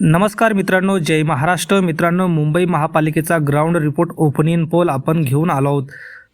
नमस्कार मित्रांनो जय महाराष्ट्र. मित्रांनो मुंबई महापालिकेचा ग्राउंड रिपोर्ट ओपनिंग पोल आपण घेऊन आलो आहोत.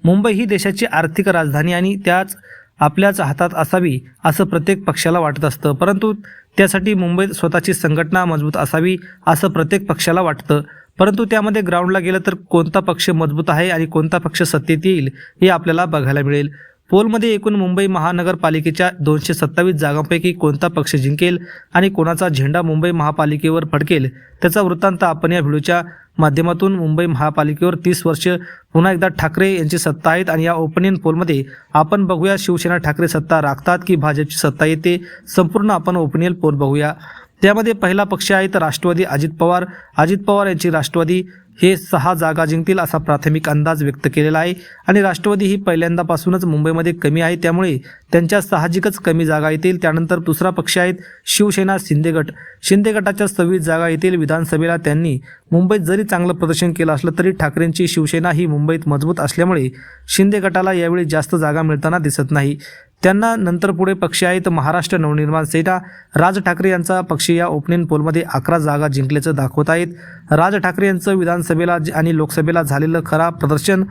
मुंबई ही देशाची आर्थिक राजधानी आणि त्याच आपल्याच हातात असावी असं प्रत्येक पक्षाला वाटत असतं. परंतु त्यासाठी मुंबईत स्वतःची संघटना मजबूत असावी असं प्रत्येक पक्षाला वाटतं. परंतु त्यामध्ये ग्राउंडला गेलं तर कोणता पक्ष मजबूत आहे आणि कोणता पक्ष सत्तेत येईल हे आपल्याला बघायला मिळेल. पोलमध्ये एकूण मुंबई महानगरपालिकेच्या दोनशे सत्तावीस जागांपैकी कोणता पक्ष जिंकेल आणि कोणाचा झेंडा मुंबई महापालिकेवर फडकेल त्याचा वृत्तांत आपण या व्हिडिओच्या माध्यमातून मुंबई महापालिकेवर तीस वर्ष पुन्हा एकदा ठाकरे यांची सत्ता आहेत आणि या ओपनियन पोलमध्ये आपण बघूया शिवसेना ठाकरे सत्ता राखतात की भाजपची सत्ता येते संपूर्ण आपण ओपनियन पोल बघूया. त्यामध्ये पहिला पक्ष आहे तर राष्ट्रवादी अजित पवार. अजित पवार यांची राष्ट्रवादी हे सहा जागा जिंकतील असा प्राथमिक अंदाज व्यक्त केलेला आहे. आणि राष्ट्रवादी ही पहिल्यांदापासूनच मुंबईमध्ये कमी आहे. त्यामुळे त्यांच्या साहजिकच कमी जागा येतील. त्यानंतर दुसरा पक्ष आहेत शिवसेना शिंदे गट. शिंदे गटाच्या सव्वीस जागा येतील. विधानसभेला त्यांनी मुंबईत जरी चांगलं प्रदर्शन केलं असलं तरी ठाकरेंची शिवसेना ही मुंबईत मजबूत असल्यामुळे शिंदे गटाला यावेळी जास्त जागा मिळताना दिसत नाही. त्यांना नंतर पुढे पक्ष आहेत महाराष्ट्र नवनिर्माण सेना राज ठाकरे यांचा पक्ष या ओपनिंग पोलमध्ये अकरा जागा जिंकल्याचं दाखवत आहेत. राज ठाकरे यांचं विधानसभेला आणि लोकसभेला झालेलं खरा प्रदर्शन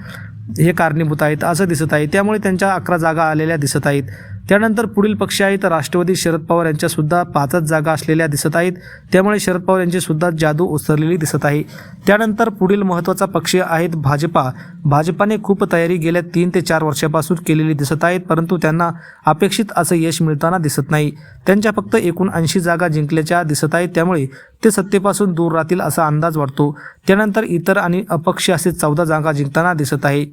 हे कारणीभूत आहेत असं दिसत आहे. त्यामुळे त्यांच्या अकरा जागा आलेल्या दिसत आहेत. त्यानंतर पुढील पक्ष आहेत. राष्ट्रवादी शरद पवार यांच्यासुद्धा पाचच जागा असलेल्या दिसत आहेत. त्यामुळे शरद पवार यांचीसुद्धा जादू ओसरलेली दिसत आहे. त्यानंतर पुढील महत्त्वाचा पक्ष आहेत भाजपा. भाजपाने खूप तयारी गेल्या तीन ते चार वर्षापासून केलेली दिसत आहेत परंतु त्यांना अपेक्षित असं यश मिळताना दिसत नाही. त्यांच्या फक्त एकूण ऐंशी जागा जिंकल्याच्या दिसत आहेत त्यामुळे ते सत्तेपासून दूर राहतील असा अंदाज वाटतो. त्यानंतर इतर आणि अपक्ष असे चौदा जागा जिंकताना दिसत आहे.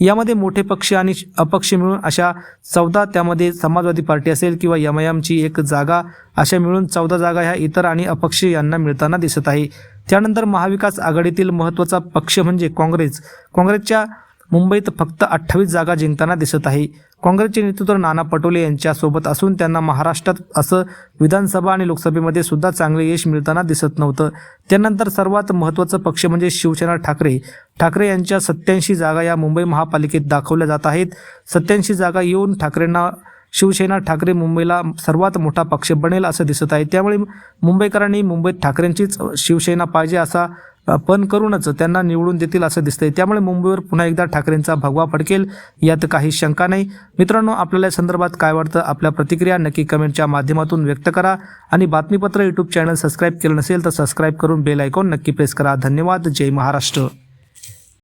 यामध्ये मोठे पक्ष आणि अपक्ष मिळून अशा चौदा त्यामध्ये समाजवादी पार्टी असेल किंवा यम आय एक जागा अशा मिळून चौदा जागा ह्या इतर आणि अपक्ष यांना मिळताना दिसत आहे. त्यानंतर महाविकास आघाडीतील महत्त्वाचा पक्ष म्हणजे काँग्रेस. काँग्रेसच्या मुंबईत फक्त अठ्ठावीस जागा जिंकताना दिसत आहे. काँग्रेसचे नेतृत्व नाना पटोले यांच्यासोबत असून त्यांना महाराष्ट्रात असं विधानसभा आणि लोकसभेमध्ये सुद्धा चांगले यश मिळताना दिसत नव्हतं. त्यानंतर सर्वात महत्त्वाचं पक्ष म्हणजे शिवसेना ठाकरे. ठाकरे यांच्या सत्याऐंशी जागा या मुंबई महापालिकेत दाखवल्या जात आहेत. सत्याऐंशी जागा येऊन ठाकरेंना शिवसेना ठाकरे मुंबईला सर्वात मोठा पक्ष बनेल असं दिसत आहे. त्यामुळे मुंबईकरांनी मुंबईत ठाकरेंचीच शिवसेना पाहिजे असा पण करूनच त्यांना निवडून देतील असं दिसतंय. त्यामुळे मुंबईवर पुन्हा एकदा ठाकरेंचा भगवा फडकेल यात काही शंका नाही. मित्रांनो आपल्याला या संदर्भात काय वाटतं? आपल्या प्रतिक्रिया नक्की कमेंटच्या माध्यमातून व्यक्त करा. आणि बातमीपत्र यूट्यूब चॅनल सबस्क्राईब केलं नसेल तर सबस्क्राईब करून बेल आयकॉन नक्की प्रेस करा. धन्यवाद. जय महाराष्ट्र.